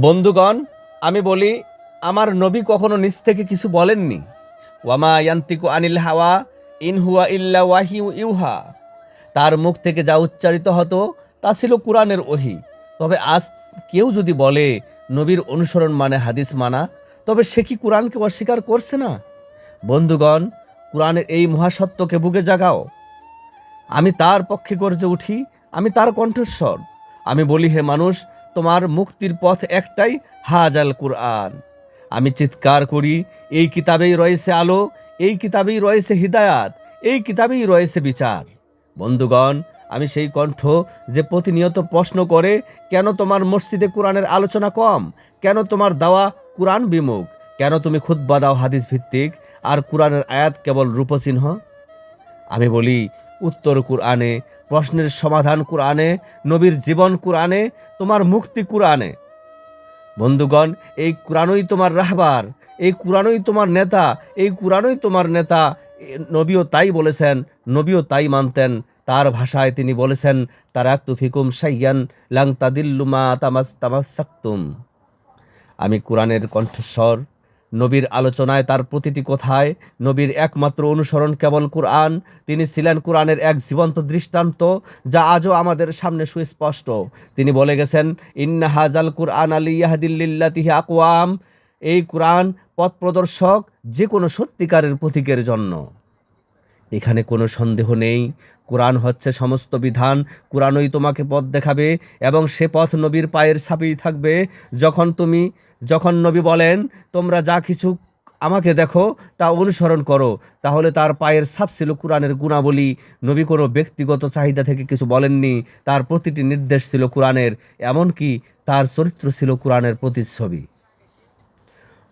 বন্ধুগণ, আমি বলি, আমার নবী কখনো নিজ থেকে কিছু বলেননি। ওয়ামা ইয়ান্তিকু আনিল হাওয়া, ইন হুয়া ইল্লা ওয়াহি ইউহা। তার মুখ থেকে যা উচ্চারিত হতো, তা ছিল কোরআনের ওহি। তবে আজ কেউ যদি বলে, নবীর অনুসরণ মানে হাদিস মানা, তবে সে কি কোরআনকে অস্বীকার করছে না? বন্ধুগণ, কোরআনের এই মহাসত্যকে বুকে জাগাও। আমি তার পক্ষে গর্জে উঠি, আমি তার কণ্ঠস্বর। আমি বলি, হে মানুষ তোমার মুক্তির পথ একটাই, হাজাল কুরআন। আমি চিৎকার করি, এই কিতাবেই রয়েছে আলো, এই কিতাবেই রয়েছে হিদায়াত, এই কিতাবেই রয়েছে বিচার। বন্ধুগণ, আমি সেই কণ্ঠ যে প্রতিনিয়ত প্রশ্ন করে, কেন তোমার মসজিদে কোরআনের আলোচনা কম? কেন তোমার দাওয়া কোরআন বিমুখ? কেন তুমি খুদ্া দাও হাদিস ভিত্তিক? আর কোরআনের আয়াত কেবল রূপচিহ্ন? আমি বলি, উত্তর কুরআনে প্রশ্নের সমাধান কুরআনে, নবীর জীবন কুরআনে, তোমার মুক্তি কুরআনে। বন্ধুগণ, এই কুরআনই তোমার রাহবার, এই কুরআনই তোমার নেতা, এই কুরআনই তোমার নেতা। নবীও তাই বলেছেন, নবীও তাই মানতেন। তার ভাষায় তিনি বলেছেন তার এক তুফিকুম সাইয়ান লাং তাদিল্লুমা তামাস তামাসাক্তুম আমি কোরআনের কণ্ঠস্বর নবীর আলোচনায় তার প্রতিটি কথায় নবীর একমাত্র অনুসরণ কেবল কোরআন। তিনি ছিলেন কোরআনের এক জীবন্ত দৃষ্টান্ত, যা আজও আমাদের সামনে সুস্পষ্ট। তিনি বলে গেছেন, ইন্না হাজাল কুরআন আলী ইয়াহদিল্লিল্লাতিহি আকওয়াম। এই কোরআন পথ প্রদর্শক যে কোনো সত্যিকারের প্রতীকের জন্য। এখানে কোনো সন্দেহ নেই। কোরআন হচ্ছে সমস্ত বিধান। কোরআনই তোমাকে পথ দেখাবে এবং সে পথ নবীর পায়ের ছাপেই থাকবে। যখন তুমি, যখন নবী বলেন, তোমরা যা কিছু আমাকে দেখো, তা অনুসরণ করো। তাহলে তার পায়ের ছাপ ছিল কোরআনের গুণাবলী। নবী কোনো ব্যক্তিগত চাহিদা থেকে কিছু বলেননি। তার প্রতিটি নির্দেশ ছিল কোরআনের, এমনকি তার চরিত্র ছিল কোরআনের প্রতিচ্ছবি।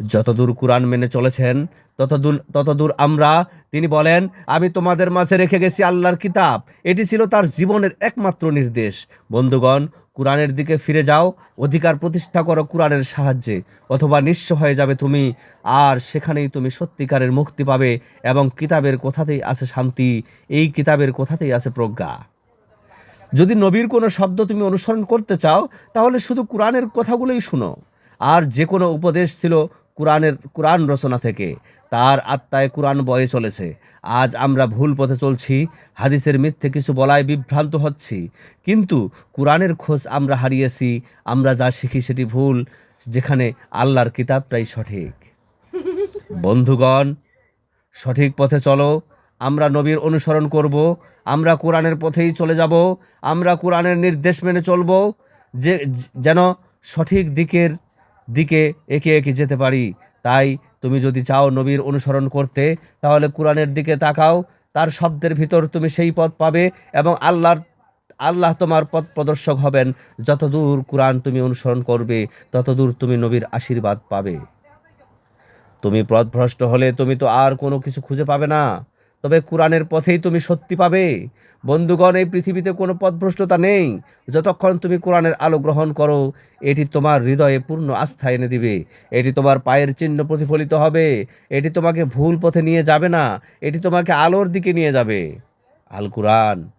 যতদূর কোরআন মেনে চলেছেন ততদূর ততদূর আমরা, তিনি বলেন, আমি তোমাদের মাঝে রেখে গেছি আল্লাহর কিতাব। এটি ছিল তার জীবনের একমাত্র নির্দেশ। বন্ধুগণ, কোরআনের দিকে ফিরে যাও, অধিকার প্রতিষ্ঠা করো কোরআনের সাহায্যে, অথবা নিঃস্ব হয়ে যাবে তুমি, আর সেখানেই তুমি সত্যিকারের মুক্তি পাবে এবং কিতাবের কথাতেই আছে শান্তি, এই কিতাবের কথাতেই আছে প্রজ্ঞা। যদি নবীর কোনো শব্দ তুমি অনুসরণ করতে চাও, তাহলে শুধু কোরআনের কথাগুলোই শুনো। আর যে কোনো উপদেশ ছিল কোরআনের কোরআন রচনা থেকে তার আত্মায় কোরআন বয়ে চলেছে। আজ আমরা ভুল পথে চলছি, হাদিসের মিথ্যে কিছু বলায় বিভ্রান্ত হচ্ছি। কিন্তু কোরআনের খোঁজ আমরা হারিয়েছি, আমরা যা শিখি সেটি ভুল, যেখানে আল্লাহর কিতাবটাই সঠিক। বন্ধুগণ, সঠিক পথে চলো, আমরা নবীর অনুসরণ করব, আমরা কোরআনের পথেই চলে যাব, আমরা কোরআনের নির্দেশ মেনে চলব, যে, যেন সঠিক দিকের দিকে একে একে যেতে পারি। তাই তুমি যদি চাও নবীর অনুসরণ করতে, তাহলে কোরআনের দিকে তাকাও। তার শব্দের ভিতর তুমি সেই পথ পাবে এবং আল্লাহর, আল্লাহ তোমার পথ প্রদর্শক হবেন। যতদূর কোরআন তুমি অনুসরণ করবে, ততদূর তুমি নবীর আশীর্বাদ পাবে। তুমি পথভ্রষ্ট হলে তুমি তো আর কোনো কিছু খুঁজে পাবে না। তবে কোরআনের পথেই তুমি সত্যি পাবে। বন্ধুগণ, এই পৃথিবীতে কোনো পথভ্রষ্টতা নেই। যতক্ষণ তুমি কোরআনের আলো গ্রহণ করো, এটি তোমার হৃদয়ে পূর্ণ আস্থা এনে দিবে। এটি তোমার পায়ের চিহ্ন প্রতিফলিত হবে। এটি তোমাকে ভুল পথে নিয়ে যাবে না। এটি তোমাকে আলোর দিকে নিয়ে যাবে। আল কোরআন,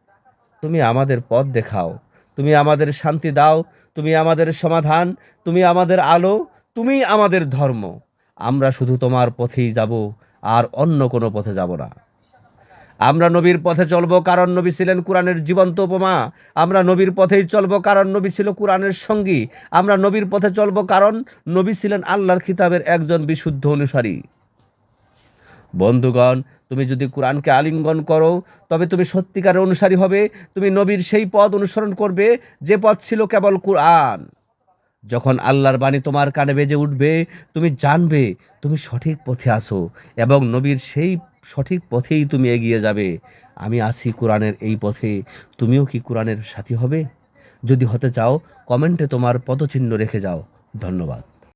তুমি আমাদের পথ দেখাও। তুমি আমাদের শান্তি দাও। তুমি আমাদের সমাধান। তুমি আমাদের আলো। তুমি আমাদের ধর্ম। আমরা শুধু তোমার পথেই যাব, আর অন্য কোনো পথে যাব না। আমরা নবীর পথে চলবো কারণ নবী ছিলেন কোরআনের জীবন্ত উপমা। আমরা নবীর পথেই চলবো কারণ নবী ছিল কোরআনের সঙ্গী। আমরা নবীর পথে চলবো কারণ নবী ছিলেন আল্লাহর খিতাবের একজন বিশুদ্ধ অনুসারী। বন্ধুগণ, তুমি যদি কোরআনকে আলিঙ্গন করো, তবে তুমি সত্যিকারের অনুসারী হবে। তুমি নবীর সেই পথ অনুসরণ করবে, যে পথ ছিল কেবল কোরআন। যখন আল্লাহর বাণী তোমার কানে বেজে উঠবে, তুমি জানবে, তুমি সঠিক পথে আসো এবং নবীর সেই সঠিক পথেই তুমি এগিয়ে যাবে। আমি আছি কোরআনের এই পথে, তুমিও কি কোরআনের সাথী হবে? যদি হতে চাও, কমেন্টে তোমার পদচিহ্ন রেখে যাও। ধন্যবাদ।